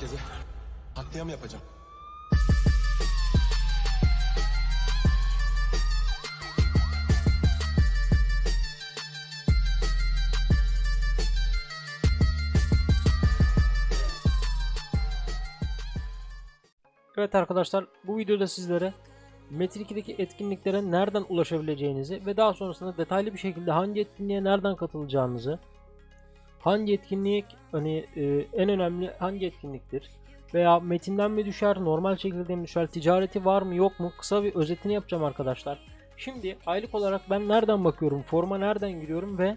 herkese. Katliam yapacağım. Evet arkadaşlar bu videoda sizlere Metin 2'deki etkinliklere nereden ulaşabileceğinizi ve daha sonrasında detaylı bir şekilde hangi etkinliğe nereden katılacağınızı hangi etkinlik hani e, en önemli hangi etkinliktir veya metinden mi düşer normal şekilde mi düşer ticareti var mı yok mu kısa bir özetini yapacağım arkadaşlar. Şimdi aylık olarak ben nereden bakıyorum forma nereden giriyorum ve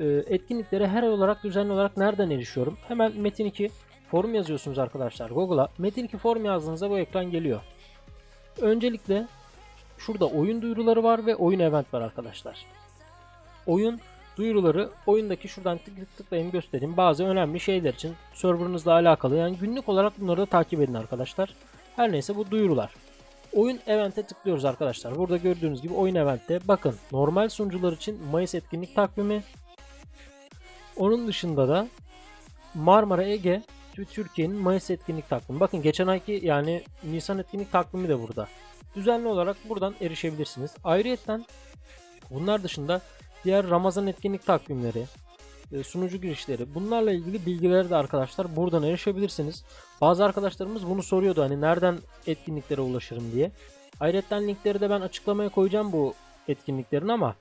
e, etkinliklere her ay olarak düzenli olarak nereden erişiyorum. Hemen Metin 2 forum yazıyorsunuz arkadaşlar Google'a. Metin 2 forum yazdığınızda bu ekran geliyor. Öncelikle şurada oyun duyuruları var ve oyun event var arkadaşlar. Oyun duyuruları oyundaki şuradan tık tık tıklayın göstereyim. Bazı önemli şeyler için serverınızla alakalı yani günlük olarak bunları da takip edin arkadaşlar. Her neyse bu duyurular. Oyun event'e tıklıyoruz arkadaşlar. Burada gördüğünüz gibi oyun event'te bakın normal sunucular için Mayıs etkinlik takvimi. Onun dışında da Marmara Ege Türkiye'nin Mayıs etkinlik takvimi. Bakın geçen ayki yani Nisan etkinlik takvimi de burada. Düzenli olarak buradan erişebilirsiniz. Ayrıyeten bunlar dışında diğer Ramazan etkinlik takvimleri, e, sunucu girişleri bunlarla ilgili bilgileri de arkadaşlar buradan erişebilirsiniz. Bazı arkadaşlarımız bunu soruyordu hani nereden etkinliklere ulaşırım diye. Ayrıca linkleri de ben açıklamaya koyacağım bu etkinliklerin ama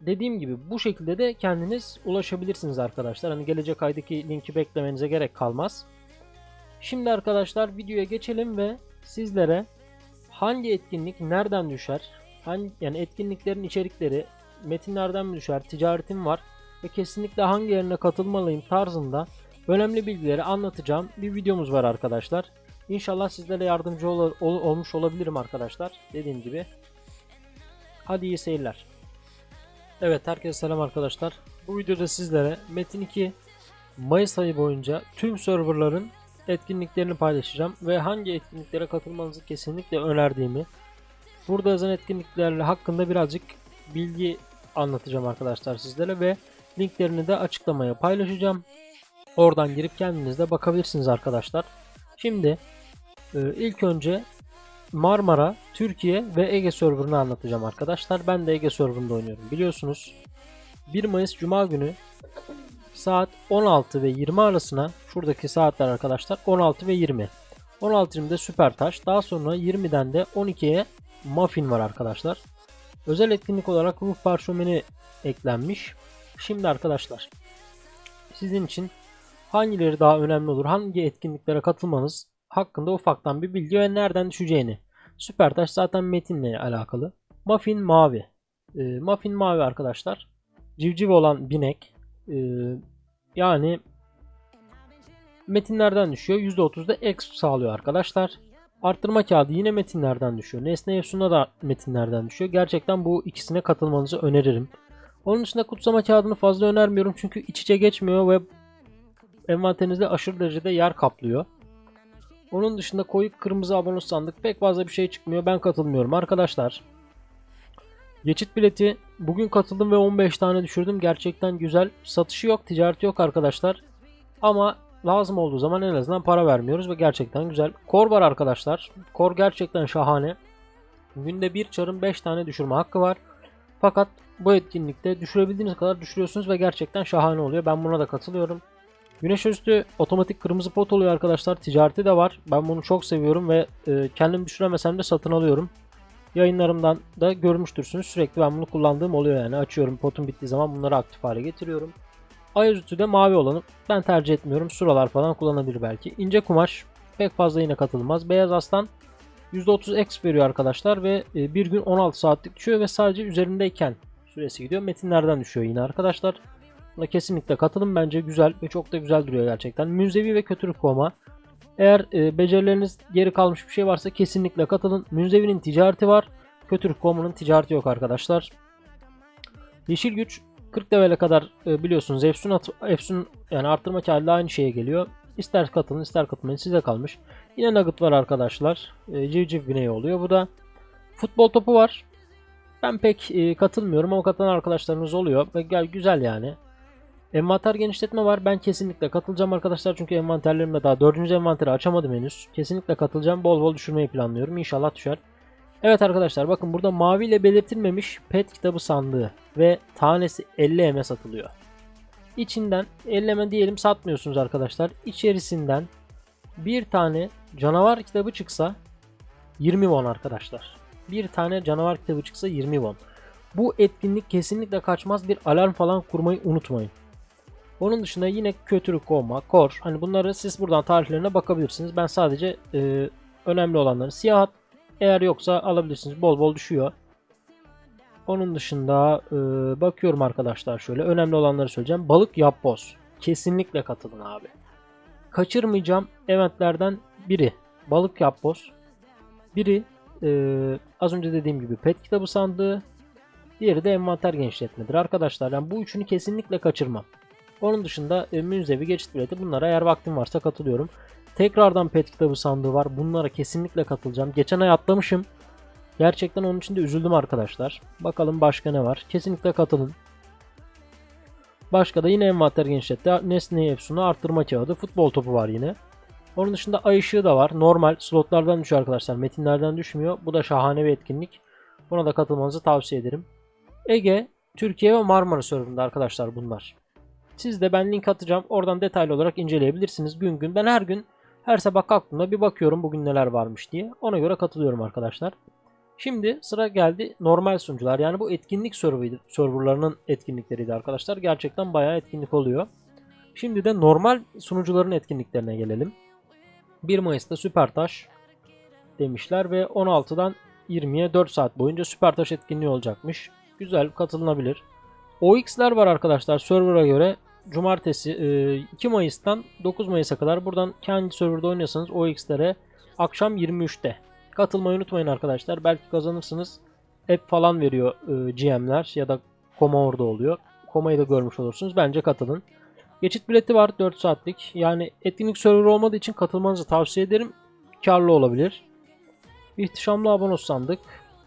dediğim gibi bu şekilde de kendiniz ulaşabilirsiniz arkadaşlar. Hani gelecek aydaki linki beklemenize gerek kalmaz. Şimdi arkadaşlar videoya geçelim ve sizlere hangi etkinlik nereden düşer? Hangi, yani etkinliklerin içerikleri metinlerden mi düşer? Ticaretim var ve kesinlikle hangi yerine katılmalıyım tarzında önemli bilgileri anlatacağım bir videomuz var arkadaşlar. İnşallah sizlere yardımcı ol- ol- olmuş olabilirim arkadaşlar. Dediğim gibi. Hadi iyi seyirler. Evet herkese selam arkadaşlar. Bu videoda sizlere Metin 2 Mayıs ayı boyunca tüm serverların etkinliklerini paylaşacağım ve hangi etkinliklere katılmanızı kesinlikle önerdiğimi burada yazan etkinliklerle hakkında birazcık bilgi anlatacağım arkadaşlar sizlere ve linklerini de açıklamaya paylaşacağım. Oradan girip kendiniz de bakabilirsiniz arkadaşlar. Şimdi e, ilk önce Marmara, Türkiye ve Ege serverını anlatacağım arkadaşlar. Ben de Ege serverında oynuyorum biliyorsunuz. 1 Mayıs Cuma günü saat 16 ve 20 arasına şuradaki saatler arkadaşlar 16 ve 20. 16.20'de Süper Taş. Daha sonra 20'den de 12'ye Muffin var arkadaşlar. Özel etkinlik olarak ruh parşömeni eklenmiş. Şimdi arkadaşlar sizin için hangileri daha önemli olur? Hangi etkinliklere katılmanız hakkında ufaktan bir bilgi ve nereden düşeceğini. Süpertaş zaten metinle alakalı. Muffin mavi. E, muffin mavi arkadaşlar. Civciv olan binek. E, yani metinlerden düşüyor. %30'da X sağlıyor arkadaşlar. Arttırma kağıdı yine metinlerden düşüyor. Nesne Efsun'a da metinlerden düşüyor. Gerçekten bu ikisine katılmanızı öneririm. Onun dışında kutsama kağıdını fazla önermiyorum çünkü iç içe geçmiyor ve envanterinizde aşırı derecede yer kaplıyor. Onun dışında koyu kırmızı abone sandık pek fazla bir şey çıkmıyor. Ben katılmıyorum arkadaşlar. Geçit bileti bugün katıldım ve 15 tane düşürdüm. Gerçekten güzel. Satışı yok, ticareti yok arkadaşlar. Ama lazım olduğu zaman en azından para vermiyoruz ve gerçekten güzel. Kor var arkadaşlar. Kor gerçekten şahane. Günde bir çarın 5 tane düşürme hakkı var. Fakat bu etkinlikte düşürebildiğiniz kadar düşürüyorsunuz ve gerçekten şahane oluyor. Ben buna da katılıyorum. Güneş üstü otomatik kırmızı pot oluyor arkadaşlar. Ticareti de var. Ben bunu çok seviyorum ve e, kendim düşüremesem de satın alıyorum. Yayınlarımdan da görmüştürsünüz. Sürekli ben bunu kullandığım oluyor yani. Açıyorum potum bittiği zaman bunları aktif hale getiriyorum. Ayazütü de mavi olanı ben tercih etmiyorum. Suralar falan kullanabilir belki. İnce kumaş pek fazla yine katılmaz. Beyaz aslan %30 X veriyor arkadaşlar ve e, bir gün 16 saatlik düşüyor ve sadece üzerindeyken süresi gidiyor. Metinlerden düşüyor yine arkadaşlar. Buna kesinlikle katılın bence güzel ve çok da güzel duruyor gerçekten. Münzevi ve kötülük kovma. Eğer e, becerileriniz geri kalmış bir şey varsa kesinlikle katılın. Münzevinin ticareti var. Kötülük kovmanın ticareti yok arkadaşlar. Yeşil güç 40 level'e kadar e, biliyorsunuz Efsun, at, Efsun yani arttırma kağıdı aynı şeye geliyor. İster katılın ister katılmayın size kalmış. Yine nugget var arkadaşlar. E, civciv bineği oluyor. Bu da futbol topu var. Ben pek e, katılmıyorum ama katılan arkadaşlarımız oluyor. Güzel yani. Envanter genişletme var. Ben kesinlikle katılacağım arkadaşlar. Çünkü envanterlerimde daha 4. envanteri açamadım henüz. Kesinlikle katılacağım. Bol bol düşürmeyi planlıyorum. İnşallah düşer. Evet arkadaşlar bakın burada maviyle belirtilmemiş pet kitabı sandığı ve tanesi 50 eme satılıyor. İçinden 50 eme diyelim satmıyorsunuz arkadaşlar. İçerisinden bir tane canavar kitabı çıksa 20 won arkadaşlar. Bir tane canavar kitabı çıksa 20 won. Bu etkinlik kesinlikle kaçmaz. Bir alarm falan kurmayı unutmayın. Onun dışında yine kötülük kovma, kor. Hani bunları siz buradan tarihlerine bakabilirsiniz. Ben sadece e, önemli olanları siyah. Eğer yoksa alabilirsiniz. Bol bol düşüyor. Onun dışında e, bakıyorum arkadaşlar şöyle. Önemli olanları söyleyeceğim. Balık yapboz. Kesinlikle katılın abi. Kaçırmayacağım eventlerden biri. Balık yapboz. Biri e, az önce dediğim gibi pet kitabı sandığı. Diğeri de envanter genişletmedir. Arkadaşlar yani bu üçünü kesinlikle kaçırmam. Onun dışında e, münzevi geçit bileti bunlara eğer vaktim varsa katılıyorum. Tekrardan pet kitabı sandığı var. Bunlara kesinlikle katılacağım. Geçen ay atlamışım. Gerçekten onun için de üzüldüm arkadaşlar. Bakalım başka ne var. Kesinlikle katılın. Başka da yine envanter genişletti. Nesne Efsun'u arttırma kağıdı. Futbol topu var yine. Onun dışında ay ışığı da var. Normal slotlardan düşüyor arkadaşlar. Metinlerden düşmüyor. Bu da şahane bir etkinlik. Buna da katılmanızı tavsiye ederim. Ege, Türkiye ve Marmara serverında arkadaşlar bunlar. Siz de ben link atacağım. Oradan detaylı olarak inceleyebilirsiniz gün gün. Ben her gün her sabah kalktığımda bir bakıyorum bugün neler varmış diye. Ona göre katılıyorum arkadaşlar. Şimdi sıra geldi normal sunucular. Yani bu etkinlik serverlarının etkinlikleriydi arkadaşlar. Gerçekten bayağı etkinlik oluyor. Şimdi de normal sunucuların etkinliklerine gelelim. 1 Mayıs'ta Süpertaş demişler ve 16'dan 20'ye 4 saat boyunca Süpertaş etkinliği olacakmış. Güzel katılınabilir. OX'ler var arkadaşlar server'a göre. Cumartesi e, 2 Mayıs'tan 9 Mayıs'a kadar buradan kendi serverda oynuyorsanız OX'lere akşam 23'te. Katılmayı unutmayın arkadaşlar. Belki kazanırsınız. App falan veriyor e, GM'ler ya da Koma orada oluyor. Koma'yı da görmüş olursunuz. Bence katılın. Geçit bileti var 4 saatlik. Yani etkinlik server olmadığı için katılmanızı tavsiye ederim. Karlı olabilir. İhtişamlı abonos sandık.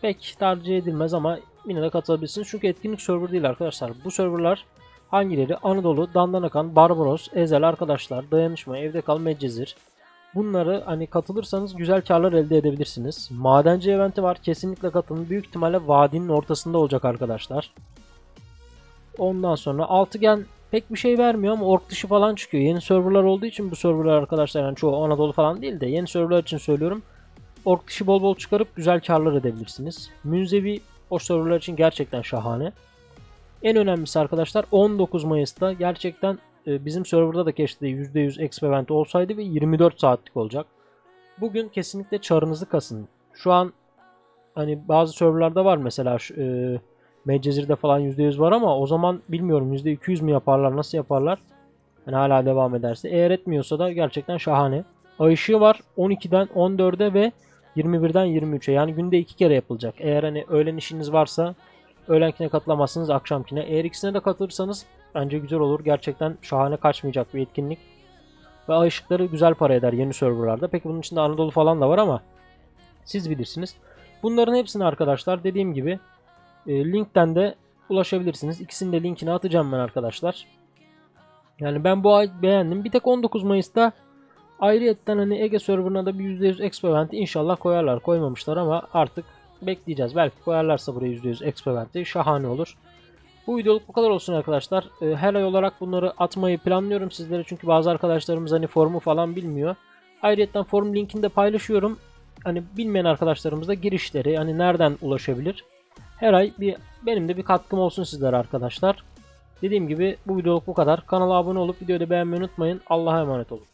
Pek tercih edilmez ama yine de katılabilirsiniz. Çünkü etkinlik server değil arkadaşlar. Bu serverlar hangileri? Anadolu, Dandanakan, Barbaros, Ezel arkadaşlar, Dayanışma, Evde Kal, Medcezir. Bunları hani katılırsanız güzel karlar elde edebilirsiniz. Madenci eventi var. Kesinlikle katılın. Büyük ihtimalle vadinin ortasında olacak arkadaşlar. Ondan sonra altıgen pek bir şey vermiyor ama ork dışı falan çıkıyor. Yeni serverlar olduğu için bu serverlar arkadaşlar yani çoğu Anadolu falan değil de yeni serverlar için söylüyorum. Ork dışı bol bol çıkarıp güzel karlar edebilirsiniz. Münzevi o serverlar için gerçekten şahane. En önemlisi arkadaşlar 19 Mayıs'ta gerçekten e, bizim serverda da keşke %100 exp event olsaydı ve 24 saatlik olacak. Bugün kesinlikle çarınızı kasın. Şu an hani bazı serverlarda var mesela e, Medcezir'de falan %100 var ama o zaman bilmiyorum %200 mü yaparlar nasıl yaparlar. Hani hala devam ederse. Eğer etmiyorsa da gerçekten şahane. Ay ışığı var 12'den 14'e ve 21'den 23'e yani günde iki kere yapılacak. Eğer hani öğlen işiniz varsa öğlenkine katılamazsınız akşamkine. Eğer ikisine de katılırsanız bence güzel olur. Gerçekten şahane kaçmayacak bir etkinlik. Ve ay ışıkları güzel para eder yeni serverlarda. Peki bunun içinde Anadolu falan da var ama siz bilirsiniz. Bunların hepsini arkadaşlar dediğim gibi e, linkten de ulaşabilirsiniz. İkisinin de linkini atacağım ben arkadaşlar. Yani ben bu ay beğendim. Bir tek 19 Mayıs'ta ayrıyetten hani Ege serverına da bir %100 expo inşallah koyarlar. Koymamışlar ama artık bekleyeceğiz. Belki koyarlarsa buraya %100 expo eventi şahane olur. Bu videoluk bu kadar olsun arkadaşlar. E, her ay olarak bunları atmayı planlıyorum sizlere çünkü bazı arkadaşlarımız hani formu falan bilmiyor. Ayrıca forum linkini de paylaşıyorum. Hani bilmeyen arkadaşlarımız da girişleri hani nereden ulaşabilir. Her ay bir benim de bir katkım olsun sizlere arkadaşlar. Dediğim gibi bu videoluk bu kadar. Kanala abone olup videoyu da beğenmeyi unutmayın. Allah'a emanet olun.